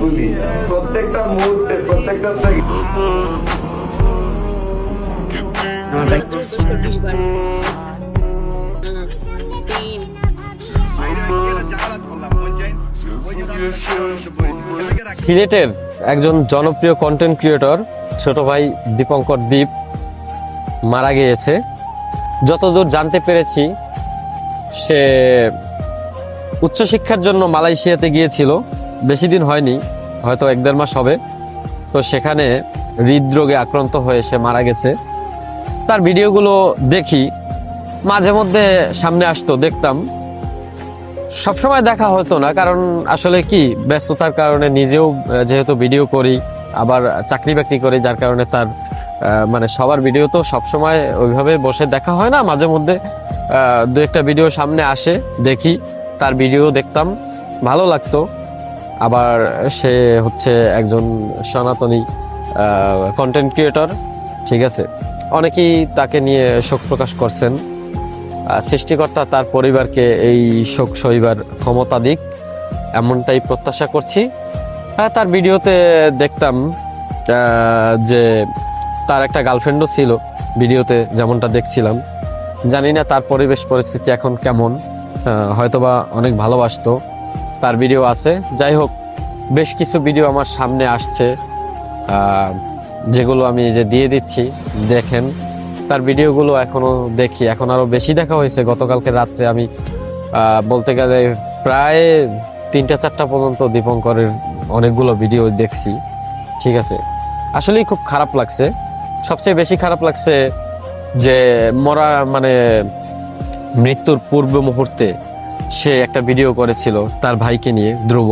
তুলি, প্রত্যেকটা মুহূর্তে, প্রত্যেকটা সিলেটের একজন জনপ্রিয় কন্টেন্ট ক্রিয়েটর ছোট ভাই দীপঙ্কর দীপ, মারা গিয়েছে। যতদূর জানতে পেরেছি, সে উচ্চশিক্ষার জন্য মালয়েশিয়াতে গিয়েছিল। বেশি দিন হয়নি, হয়তো এক দেড় মাস হবে। তো সেখানে হৃদরোগে আক্রান্ত হয়ে সে মারা গেছে। তার ভিডিওগুলো দেখি, মাঝে মধ্যে সামনে আসতো, দেখতাম। সবসময় দেখা হতো না, কারণ আসলে কি, ব্যস্ততার কারণে নিজেও যেহেতু ভিডিও করি, আবার চাকরি বাকরি করি, যার কারণে তার মানে সবার ভিডিও তো সবসময় ওইভাবে বসে দেখা হয় না, মাঝে মধ্যে দু একটা ভিডিও সামনে আসে, দেখি। তার ভিডিও দেখতাম, ভালো লাগতো। আবার সে হচ্ছে একজন সনাতনী কন্টেন্ট ক্রিয়েটর ঠিক আছে? অনেকেই তাকে নিয়ে শোক প্রকাশ করছেন। সৃষ্টিকর্তা তার পরিবারকে এই শোক সইবার ক্ষমতা দিক, এমনটাই প্রত্যাশা করছি। হ্যাঁ তার ভিডিওতে দেখতাম যে তার একটা গার্লফ্রেন্ডও ছিল ভিডিওতে যেমনটা দেখছিলাম। জানি না তার পরিবেশ পরিস্থিতি এখন কেমন। হয়তোবা অনেক ভালোবাসতো। তার ভিডিও আছে। যাই হোক, বেশ কিছু ভিডিও আমার সামনে আসছে। যেগুলো আমি যে দিয়ে দিচ্ছি, দেখেন। তার ভিডিওগুলো এখনও দেখি। এখন আরও বেশি দেখা হয়েছে। গতকালকে রাত্রে আমি বলতে গেলে প্রায় তিনটা চারটা পর্যন্ত দীপঙ্করের অনেকগুলো ভিডিও দেখছি। ঠিক আছে? আসলেই খুব খারাপ লাগছে। সবচেয়ে বেশি খারাপ লাগছে যে মরা মানে মৃত্যুর পূর্ব মুহূর্তে সে একটা ভিডিও করেছিল তার ভাইকে নিয়ে, ধ্রুব।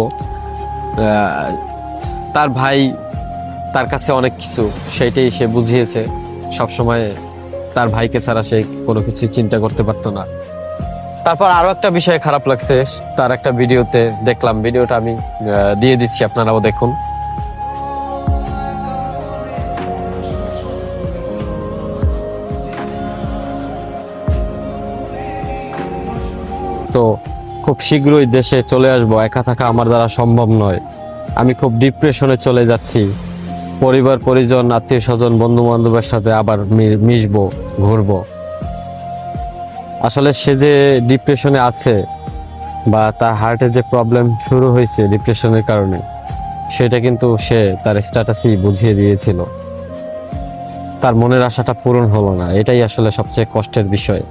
তার ভাই তার কাছে অনেক কিছু, সেইটাই সে বুঝিয়েছে। সবসময় তার ভাইকে ছাড়া সে কোনো কিছু চিন্তা করতে পারতো না। তারপর আরও একটা বিষয় খারাপ লাগছে, তার একটা ভিডিওতে দেখলাম। ভিডিওটা আমি দিয়ে দিচ্ছি, আপনারাও দেখুন। তো খুব শীঘ্রই দেশে চলে আসব, একা থাকা আমার দ্বারা সম্ভব নয়। আমি খুব ডিপ্রেশনে চলে যাচ্ছি। পরিবার, পরিজন আত্মীয় স্বজন বন্ধু বান্ধবের সাথে আবার মিশবো, ঘুরবো। আসলে সে যে ডিপ্রেশনে আছে বা তার হার্টের যে প্রবলেম শুরু হয়েছে ডিপ্রেশনের কারণে, সেটা কিন্তু সে তার স্ট্যাটাসই বুঝিয়ে দিয়েছিল। তার মনের আশাটা পূরণ হলো না, এটাই আসলে সবচেয়ে কষ্টের বিষয়।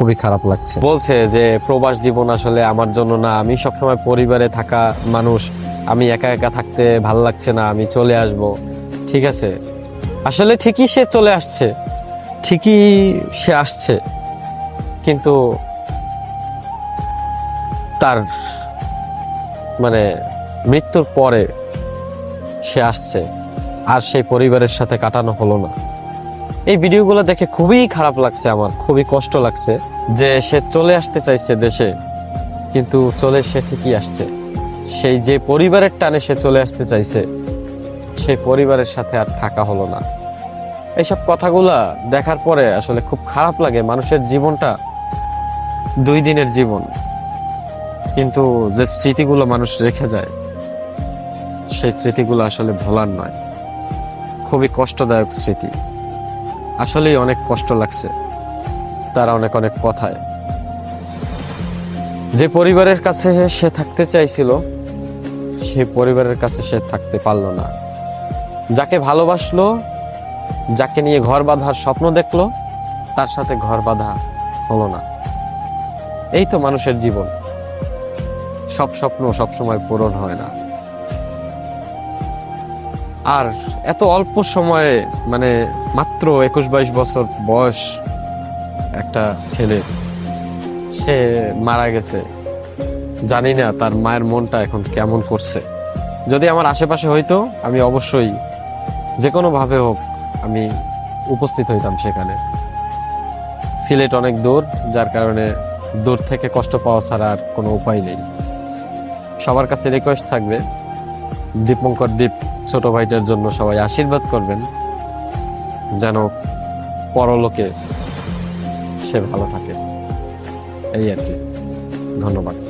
খুবই খারাপ লাগছে। বলছে যে, প্রবাস জীবন আসলে আমার জন্য না। আমি সবসময় পরিবারে থাকা মানুষ। আমি একা একা থাকতে ভালো লাগছে না। আমি চলে আসব। ঠিক আছে। আসলে ঠিকই সে চলে আসছে। ঠিকই সে আসছে। কিন্তু তার মানে মৃত্যুর পরে সে আসছে। আর সেই পরিবারের সাথে কাটানো হলো না। এই ভিডিওগুলো দেখে খুবই খারাপ লাগছে আমার, খুবই কষ্ট লাগছে যে সে চলে আসতে চাইছে দেশে, কিন্তু চলে সে ঠিকই আসছে। সেই যে পরিবারের টানে সে চলে আসতে চাইছে, সেই পরিবারের সাথে আর থাকা হলো না। এইসব কথাগুলা দেখার পরে আসলে খুব খারাপ লাগে মানুষের জীবনটা, দুই দিনের জীবন। কিন্তু যে স্মৃতিগুলো মানুষ রেখে যায়, সেই স্মৃতিগুলো আসলে ভোলার নয়। খুবই কষ্টদায়ক স্মৃতি। আসলেই অনেক কষ্ট লাগছে। তারা অনেক অনেক কথায়। যে পরিবারের কাছে সে থাকতে চাইছিল, সে পরিবারের কাছে সে থাকতে পারল না। যাকে ভালোবাসলো, যাকে নিয়ে ঘর বাঁধার স্বপ্ন দেখল, তার সাথে ঘর বাঁধা হলো না। এই তো মানুষের জীবন। সব স্বপ্ন সবসময় পূরণ হয় না। আর এত অল্প সময়ে মানে মাত্র একুশ বাইশ বছর বয়স একটা ছেলে, সে মারা গেছে। জানি না তার মায়ের মনটা এখন কেমন করছে। যদি আমার আশেপাশে হইতো, আমি অবশ্যই যে কোনো ভাবে হোক আমি উপস্থিত হইতাম সেখানে। সিলেট অনেক দূর, যার কারণে দূর থেকে কষ্ট পাওয়া ছাড়া আর কোনো উপায় নেই। সবার কাছে রিকোয়েস্ট থাকবে, দীপঙ্কর দীপ। ছোট ভাইটার জন্য সবাই আশীর্বাদ করবেন, যেন পরলোকে সে ভালো থাকে। এই আর কি। ধন্যবাদ।